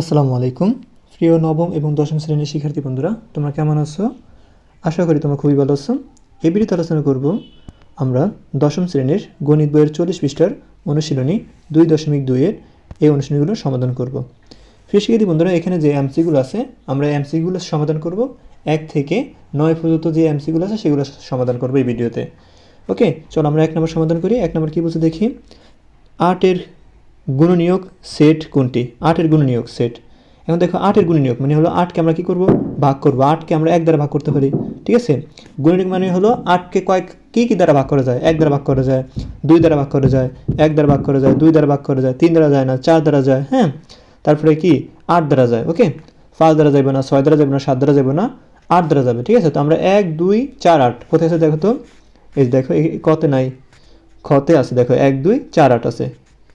আসসালামু আলাইকুম। প্রিয় নবম এবং দশম শ্রেণির শিক্ষার্থী বন্ধুরা, তোমরা কেমন আছো? আশা করি তোমরা খুবই ভালো আছো। এই ভিডিওতে আলোচনা করব আমরা দশম শ্রেণির গণিত বইয়ের চল্লিশ পৃষ্ঠার অনুশীলনী দুই দশমিক দুইয়ের এই অনুশীলনীগুলোর সমাধান করব। প্রিয় শিক্ষার্থী বন্ধুরা, এখানে যে এমসিগুলো আছে, আমরা এমসিগুলো সমাধান করব। এক থেকে নয় পর্যন্ত যে এমসিগুলো আছে, সেগুলো সমাধান করব এই ভিডিওতে। ওকে, চলো আমরা এক নম্বর সমাধান করি। এক নম্বর কী বলছে দেখি? আটের গুণনীয়ক সেট কোনটি? আটের গুণনীয়ক সেট এখন দেখো আটের গুণনীয়ক মানে হলো আটকে আমরা কী করব? ভাগ করব। আটকে আমরা এক দ্বারা ভাগ করতে পারি। ঠিক আছে? গুণনীয়ক মানে হলো আটকে কয়েক কী কী দ্বারা ভাগ করা যায়? এক দ্বারা ভাগ করা যায়, দুই দ্বারা ভাগ করা যায়, এক দ্বারা ভাগ করা যায়, দুই দ্বারা ভাগ করা যায়, তিন দ্বারা যায় না, চার দ্বারা যায় হ্যাঁ? তারপরে কি? আট দ্বারা যায় ওকে পাঁচ দ্বারা যাবে না, ছয় দ্বারা যাবে না, সাত দ্বারা যাবে না, আট দ্বারা যাবে, ঠিক আছে? তো আমরা এক, দুই, চার, আট, কোথায় আছে দেখো তো? এই দেখো কতে নাই, খতে আছে, দেখো, এক, দুই, চার, আট আছে।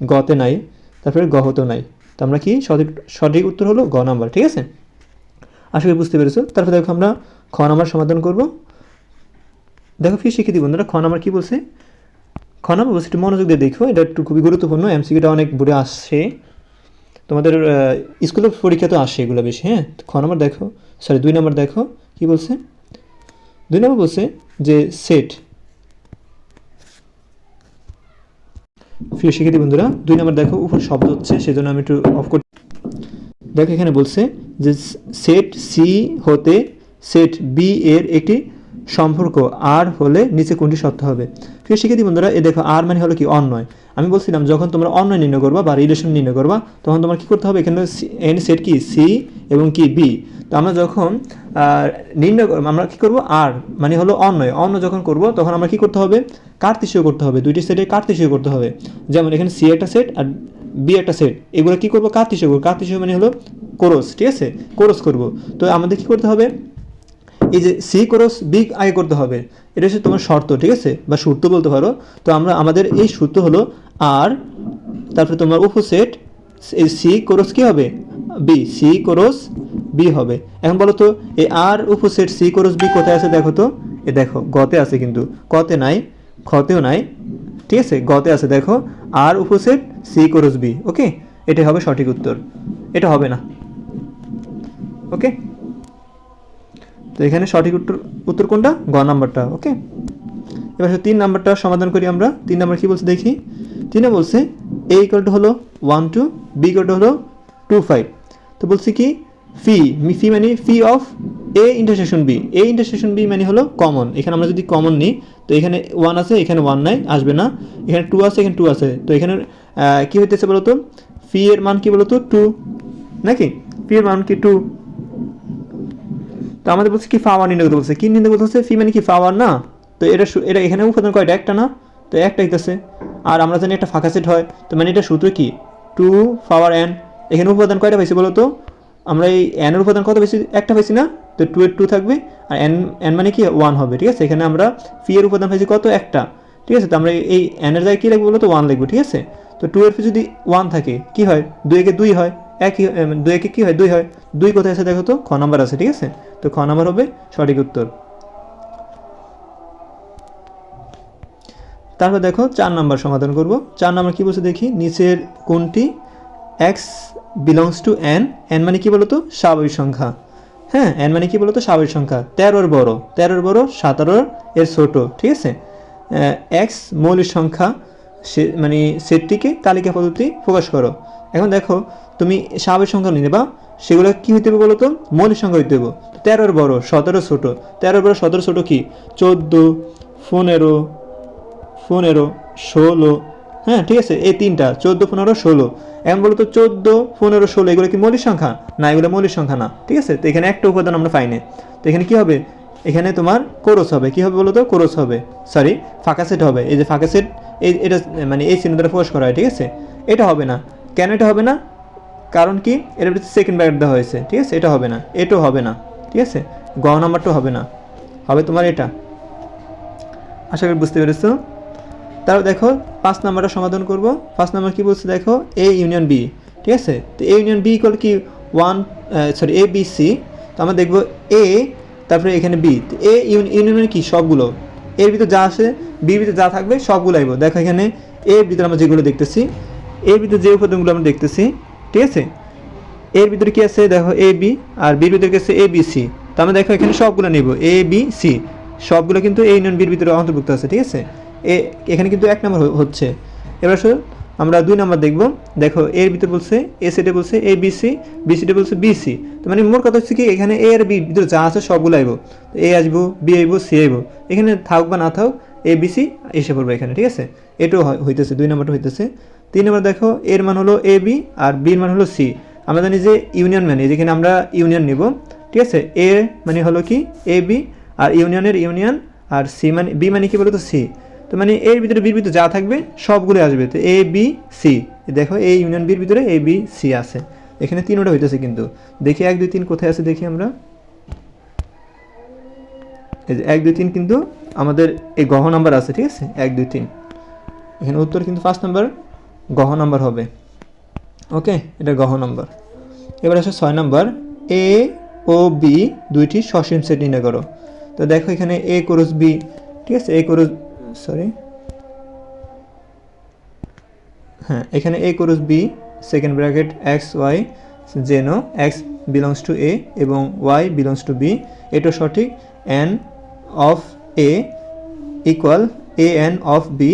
গতে নাই, তারপরে গহতেও নাই। তো আমরা কি সঠিক সঠিক উত্তর হলো গ নাম্বার, ঠিক আছে? আশা করি বুঝতে পেরেছ। তারপরে দেখো আমরা খ নাম্বার সমাধান করব। দেখো ফির শিক্ষিত বন্ধুরা, খ নাম্বার কী বলছে? খ নাম্বার বলছে একটু মনোযোগ দিয়ে দেখো, এটা একটু খুবই গুরুত্বপূর্ণ এমসিকিউটা অনেক বুড়ে আসছে। তোমাদের স্কুলের পরীক্ষা তো আসে এগুলো বেশি হ্যাঁ? খ নাম্বার দেখো সরি দুই নম্বর দেখো, কি বলছে? দুই নম্বর বলছে যে সেট প্রিয় শিক্ষার্থী বন্ধুরা, দুই নম্বর দেখো, উপর শব্দ হচ্ছে, সেজন্য আমি একটু অফ করি দেখো এখানে বলছে যে সেট সি হতে সেট বি এর একটি সম্পর্ক আর হলে নিচে কোনটি সত্য হবে? প্রিয় শিক্ষার্থী বন্ধুরা, এ দেখো আর মানে হলো কি অন্যয়। আমি বলছিলাম, যখন তোমরা অন্যয় নির্ণয় করবা বা রিলেশন নির্ণয় করবা, তখন তোমার কি করতে হবে? এখানে এন সেট কি? সি এবং কি? বি। তো আমরা যখন নির্ণয় আমরা কি করব? আর মানে হলো অন্যয়। অন্য যখন করব, তখন আমরা কি করতে হবে? কার্তিসীয় করতে হবে। দুইটি সেটে কার্তিসীয় করতে হবে। যেমন এখানে সি একটা সেট আর বি একটা সেট। এগুলো কি করব? কার্তিসীয় করব। কার্তিসীয় মানে হলো কোরস, ঠিক আছে? কোরস করব। তো আমাদের কি করতে হবে? এই যে সি কোরস বি আগে করতে হবে। এটা হচ্ছে তোমার শর্ত, ঠিক আছে? বা সূত্র বলতে পারো। তো আমরা, আমাদের এই সূত্র হলো আর তারপরে তোমার উপসেট এই সি কোরস কি হবে? বি সি কোরস বি হবে। এখন বলো তো, এই আর উপসেট সি কোরস বি কোথায় আছে দেখো তো? এ দেখো, গতে আছে কিন্তু। কতে নাই খতেও নাই। ঠিক আছে? গতে আছে, দেখো। আর উপসেট সি কোরস বি ওকে এটাই হবে সঠিক উত্তর। এটা হবে না। ওকে তো এখানে সঠিক উত্তর উত্তর কোনটা? গ নাম্বারটা ওকে এবার তিন নাম্বারটা সমাধান করি আমরা। তিন নাম্বার কি বলছে দেখি? তিনে বলছে এ ইকুয়ালটা হলো ওয়ান টু বি ইকুয়ালটা হলো টু ফাইভ তো বলছি কি? ফি মি ফি মানে phi of A intersection B A intersection B মানে হলো কমন এখানে আমরা যদি কমন নিই, তো এখানে ওয়ান আছে, এখানে ওয়ান নাই, আসবে না। এখানে টু আছে, এখানে টু আছে। তো এখানে কী হইতেছে বলতো? ফি এর মান কি বলতো? টু নাকি? ফি এর মান কি টু তো আমাদের বলছে কি ফাওয়ার নির্ণয় করতে বলছে। কি নির্ণয় করতে হচ্ছে ফি কি ফাওয়ার না? তো এটা এটা এখানে উপাদান কয়টা? একটা না? তো একটা হইতেছে আর আমরা জানি একটা ফাঁকা সেট হয়। তো মানে এটা সূত্র কি? টু পাওয়ার এন এখানে উপাদান কয়টা পাইছি বলো তো আমরা এই এনের উপাদান কত বেশি একটা পাইছি না? তো টু এর টু থাকবে। আর এন এন মানে কি? ওয়ান হবে, ঠিক আছে? এখানে আমরা ফি এর উপাদান পাইছি কত? একটা। ঠিক আছে? তো আমরা এই এনের জায়গায় কী লিখব বলো তো ওয়ান লিখব, ঠিক আছে? তো টু এর যদি ওয়ান থাকে, কি হয়? দুই একে দুই হয়। একই দুই একে কী হয়? দুই হয়। দুই কোথায় আছে দেখো তো? খ নাম্বার আছে, ঠিক আছে? তো খ নাম্বার হবে সঠিক উত্তর। তারপর দেখো চার নাম্বার সমাধান করব। চার নাম্বার কি বলছে দেখি? নিচের কোনটি? X belongs to N. N মানে কি বলতো? স্বাভাবিক সংখ্যা। হ্যাঁ এন মানে কি বলতো? স্বাভাবিক সংখ্যা। তেরোর বড়। তেরোর বড়, সতেরোর, এর ছোট। ঠিক আছে? এক্স মৌলিক সংখ্যা। সে মানে সেটটিকে তালিকা পদ্ধতি প্রকাশ করো। এখন দেখো, তুমি স্বাভাবিক সংখ্যা নিয়ে নেবা, সেগুলো কী হইতে হবে বলো তো মৌলিক সংখ্যা হইতে হবে। তেরোর বড়, সতেরো ছোট। তেরোর বড়, সতেরো ছোট কি? চোদ্দ, পনেরো পনেরো, ষোলো। হ্যাঁ ঠিক আছে, এই তিনটা, চোদ্দ, পনেরো, ষোলো। এখন বলতো চোদ্দ, পনেরো, ষোলো, এগুলো কি মৌলিক সংখ্যা? না, এগুলো মৌলিক সংখ্যা না, ঠিক আছে? তো এখানে একটা উপাদান আমরা পাইনি তো এখানে কি হবে? এখানে তোমার কোরস হবে। কি হবে বলো তো কোরস হবে। সরি, ফাঁকা সেট হবে। এই যে ফাঁকা সেট এটা মানে এই চিহ্ন দ্বারা ফোর্স করা হয়, ঠিক আছে? এটা হবে না। কেন এটা হবে না? কারণ কি? এর ভিতরে সেকেন্ড ব্র্যাকেট দেওয়া হয়েছে, ঠিক আছে? এটা হবে না। এটাও হবে না, ঠিক আছে? গ নাম্বারটাও হবে না। হবে তোমার এটা। আশা করি বুঝতে পেরেছ? তারপর দেখো, পাঁচ নাম্বারটা সমাধান করব। পাঁচ নাম্বার কি বলছে? দেখো এ ইউনিয়ন বি ঠিক আছে? তো এ ইউনিয়ন বি ইকুয়াল কি? One sorry A B C তো আমরা দেখব এ তারপরে এখানে বি তো এ ইউনিয়নের কি? সবগুলো। এর ভিতরে যা আসে ভিতরে যা থাকবে সবগুলো আইব। দেখো এখানে এর ভিতরে আমরা যেগুলো দেখতেছি এর ভিতরে যে উপাদানগুলো আমরা দেখতেছি, ঠিক আছে? এর ভিতরে কি আছে? দেখো এ, বি, আর বির ভিতরে কি আছে? A, B, C. তো আমরা দেখো এখানে সবগুলো নিব। A, B, C. সবগুলো কিন্তু এই ইউনিয়ন বির ভিতরে অন্তর্ভুক্ত আছে, ঠিক আছে? এ, এখানে কিন্তু এক নম্বর হচ্ছে। এবার আসলে আমরা দুই নম্বর দেখব। দেখো এর ভিতরে বলছে এ সেটে বলছে এ, বি, সি, বি সিটে বলছে বি, সি। তো মানে মোট কথা হচ্ছে কি, এখানে এ আর বি ভিতরে যা আছে সবগুলো আইব। এ আসব, বি আইব, সি আইব। এখানে থাক বা না থাক এ বি সি এসে পড়বে এখানে, ঠিক আছে? এটাও হইতেছে, দুই নম্বরটা হইতেছে। তিন নম্বর দেখো, এর মান হলো এ বি আর বির মান হলো সি আমরা জানি যে ইউনিয়ন মানে যেখানে আমরা ইউনিয়ন নিব, ঠিক আছে? এ মানে হলো কি? এ বি আর ইউনিয়নের ইউনিয়ন, আর সি মানে বি মানে কি বলতো? সি তো মানে এর ভিতরে বির ভিতরে যা থাকবে সবগুলো আসবে। তো এ বি সি দেখো, এই ইউনিয়ন বির ভিতরে এ বি সি আছে। এখানে তিনটা হইতেছে কিন্তু। দেখি, এক, দুই, তিন কোথায় আছে দেখি আমরা। এক, দুই, তিন কিন্তু আমাদের এই গহ নাম্বার আছে, ঠিক আছে? এক, দুই, তিন। এখানে উত্তর কিন্তু ফার্স্ট নাম্বার গহ নাম্বার হবে। ওকে এটা গহ নাম্বার। এবার আসে ছয় নাম্বার। এ ও বি দুইটি সসীম সেট নির্ণয় করো। তো দেখো এখানে এ ক্রস বি ঠিক আছে? এ ক্রস সরি হ্যাঁ এখানে A cross B second bracket x y জেনো x belongs to A এবং ওয়াই বিলংস টু বি এটা সঠিক। And of A equal A N of B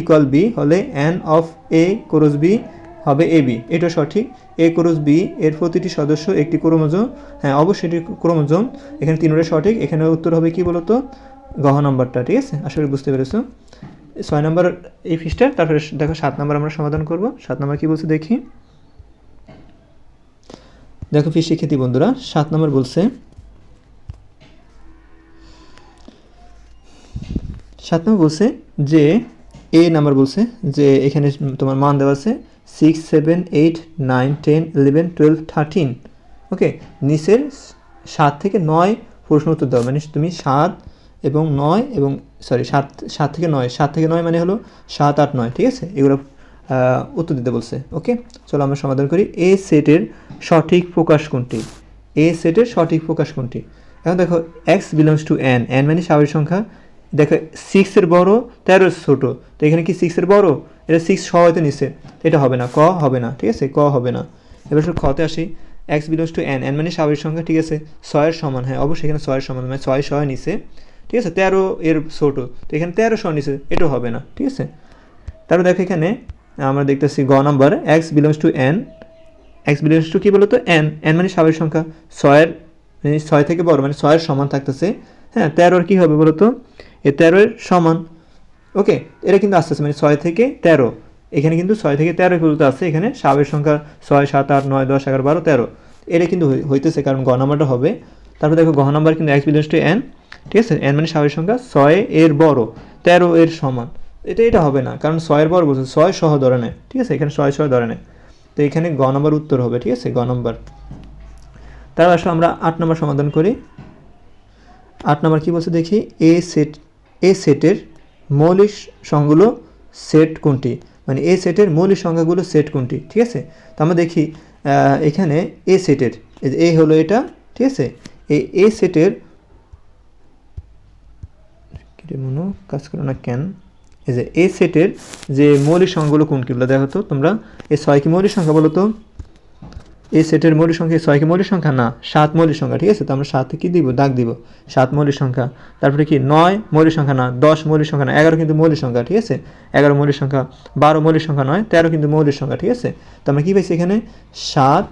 equal B হলে N of A cross B হবে A B এটা সঠিক। এ cross B এর প্রতিটি সদস্য একটি ক্রোমোজোম। হ্যাঁ অবশ্যই এটি ক্রোমোজোম। এখানে তিনটা সঠিক। এখানে উত্তর হবে কি বলতো? গহ নম্বরটা, ঠিক আছে? করি বুঝতে পেরেছ। ছয় নম্বর এই ফিসটা তারপরে দেখো, সাত নম্বর আমরা সমাধান করব। সাত নম্বর কি বলছে দেখি? দেখো ফিস শিক্ষার্থী বন্ধুরা, সাত নম্বর বলছে সাত নম্বর বলছে যে এ নাম্বার বলছে যে, এখানে তোমার মান দেওয়া আছে six seven eight nine ten eleven twelve thirteen okay নিচের সাত থেকে নয় প্রশ্ন উত্তর দাও। মানে তুমি সাত এবং নয় এবং সরি সাত সাত থেকে নয়। সাত থেকে নয় মানে হলো সাত, আট, নয়, ঠিক আছে? এগুলো উত্তর দিতে বলছে। ওকে চলো আমরা সমাধান করি। এ সেটের সঠিক প্রকাশ কোনটি? এ সেটের সঠিক প্রকাশ কোনটি? এখন দেখো x belongs to N N মানে স্বাভাবিক সংখ্যা। দেখো সিক্সের বড় তেরোর ছোট। তো এখানে কি সিক্সের বড়? এটা সিক্স ছ হয়তো নিচে এটা হবে না। ক হবে না, ঠিক আছে? ক হবে না। এবার শুধু খতে আসি। X belongs to N N মানে স্বাভাবিক সংখ্যা, ঠিক আছে? ছয়ের সমান হ্যাঁ অবশ্যই এখানে ছয়ের সমান মানে ছয় ছয় নিচে ঠিক আছে? তেরো এর ছোট। তো এখানে তেরো শ নিচে এটাও হবে না, ঠিক আছে? তারপর দেখো এখানে, আমরা দেখতেছি গ number. X belongs to N x belongs to কী বলতো? এন এন মানে স্বাভাবিক সংখ্যা। ছয়ের মানে ছয় থেকে বড় মানে ছয়ের সমান থাকতেছে। হ্যাঁ তেরোর কী হবে বলতো? এ তেরোর সমান। ওকে, এটা কিন্তু আস্তে আস্তে মানে ছয় থেকে তেরো। এখানে কিন্তু ছয় থেকে তেরো পর্যন্ত আছে, এখানে স্বাভাবিক সংখ্যা ছয়, সাত, আট, নয়, দশ, এগারো, বারো, তেরো। এটা কিন্তু হইতেছে, কারণ গ নাম্বারটা হবে। তারপর দেখো, গ নাম্বার কিন্তু এক্স বিলংস টু এন ঠিক আছে? এন মানে স্বাভাবিক সংখ্যা, ছয় এর বড়, তেরো এর সমান। এটা এটা হবে না, কারণ ছয়ের বড় বলছে, ছয় সহ ধরে নেয়, ঠিক আছে? এখানে ছয় ছয় ধরে নেয়। তো এখানে গ নম্বর উত্তর হবে, ঠিক আছে? গ নম্বর। তারপর আসলে আমরা আট নম্বর সমাধান করি। আট নম্বর কি বলছে দেখি? এ সেট এ সেটের মৌলিক সংখ্যাগুলো সেট কোনটি? মানে এ সেটের মৌলিক সংখ্যাগুলো সেট কোনটি? ঠিক আছে? তো আমরা দেখি এখানে এ সেটের এ হলো এটা, ঠিক আছে? এই এ সেটের মনো, কাজ করো না কেন? এই যে এ সেটের যে মৌলিক সংখ্যাগুলো কোনগুলো দেখো তো তোমরা? এই ছয় কি মৌলিক সংখ্যা বলো তো? এই সেটের মৌলিক সংখ্যা ছয় কি মৌলিক সংখ্যা? না, সাত মৌলিক সংখ্যা, ঠিক আছে? তো আমরা সাতে কি দিব? দাগ দিব। সাত মৌলিক সংখ্যা। তারপরে কি? নয় মৌলিক সংখ্যা না, দশ মৌলিক সংখ্যা না, এগারো কিন্তু মৌলিক সংখ্যা, ঠিক আছে? এগারো মৌলিক সংখ্যা, বারো মৌলিক সংখ্যা নয়, তেরো কিন্তু মৌলিক সংখ্যা, ঠিক আছে? তো আমরা কী পাইছি এখানে? সাত,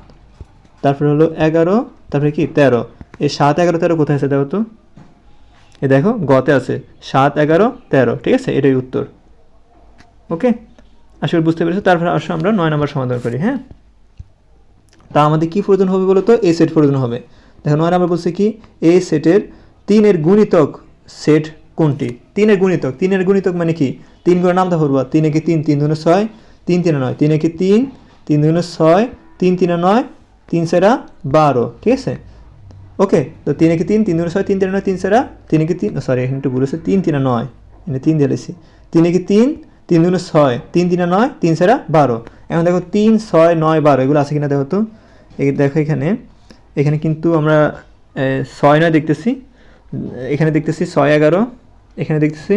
তারপরে হলো এগারো, তারপরে কি? তেরো। এই সাত, এগারো, তেরো কোথায় আছে দেখো তো? এ দেখো, গতে আছে। সাত, এগারো, তেরো, ঠিক আছে? এটাই উত্তর। ওকে? আসলে বুঝতে পেরেছ। তারপরে আসলে আমরা নয় নম্বর সমাধান করি হ্যাঁ? তা আমাদের কি প্রয়োজন হবে বলতো? এ সেট প্রয়োজন হবে। দেখো নয় নম্বর বলছে কি? এ সেটের তিনের গুণিতক সেট কোনটি? তিনের গুণিতক। তিনের গুণিতক মানে কি? তিন গুণের নামটা ধরবা। তিন একে তিন? তিন দুনে ছয়, তিন তিনে নয়। তিন একে তিন? তিন দুনে ছয়, তিন তিনে নয়, তিন সেরা বারো। ঠিক আছে? ওকে তো তিন একে তিন? তিন দুনে ছয়, তিন তিনে নয়, তিন সেরা? তিন একে তিন? সরি এখানে একটু বলেছে তিন তিনে নয়। এখানে তিন দিয়েছি তিন একে তিন? তিন দুনে ছয়। তিন তিনে নয়, তিন সেরা বারো। এখন দেখো তিন, ছয়, নয়, বারো, এগুলো আছে কিনা দেখো তো? এই দেখো এখানে। এখানে কিন্তু আমরা ছয় নয় দেখতেছি। এখানে দেখতেছি ছয় এগারো, এখানে দেখতেছি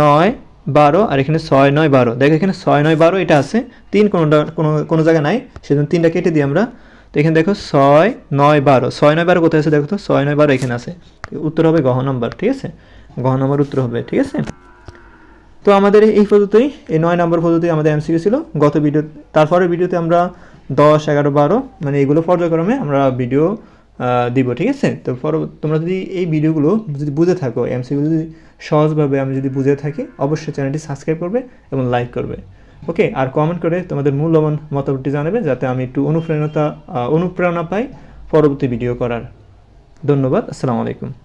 নয় বারো, আর এখানে ছয় নয় বারো। দেখো এখানে ছয় নয় বারো এটা আছে। তিন কোনোটা, কোনো কোনো জায়গায় নাই, সেজন্য তিনটা কেটে দিই আমরা। তো এখানে দেখো ছয় নয় বারো। ছয় নয় বারো কোথায় আছে দেখো তো? ছয় নয় বারো এখানে আছে। উত্তর হবে গহ নম্বর, ঠিক আছে? গহ নম্বর উত্তর হবে, ঠিক আছে? তো আমাদের এই পদ্ধতি, এই নয় নম্বর পদ্ধতি আমাদের এমসিকিউ ছিল। গত ভিডিও তারপরে ভিডিওতে আমরা দশ এগারো বারো মানে এগুলো পর্যায়ক্রমে আমরা ভিডিও দিব ঠিক আছে? তো পর তোমরা যদি এই ভিডিওগুলো যদি বুঝে থাকো এমসিকিউ যদি সহজভাবে আমি যদি বুঝে থাকি অবশ্যই চ্যানেলটি সাবস্ক্রাইব করবে এবং লাইক করবে। ওকে আর কমেন্ট করে তোমাদের মূল্যবান মতামতটি জানাবে যাতে আমি একটু অনুপ্রেরণতা আহ, অনুপ্রেরণা পাই পরবর্তী ভিডিও করার। ধন্যবাদ আসসালামু আলাইকুম।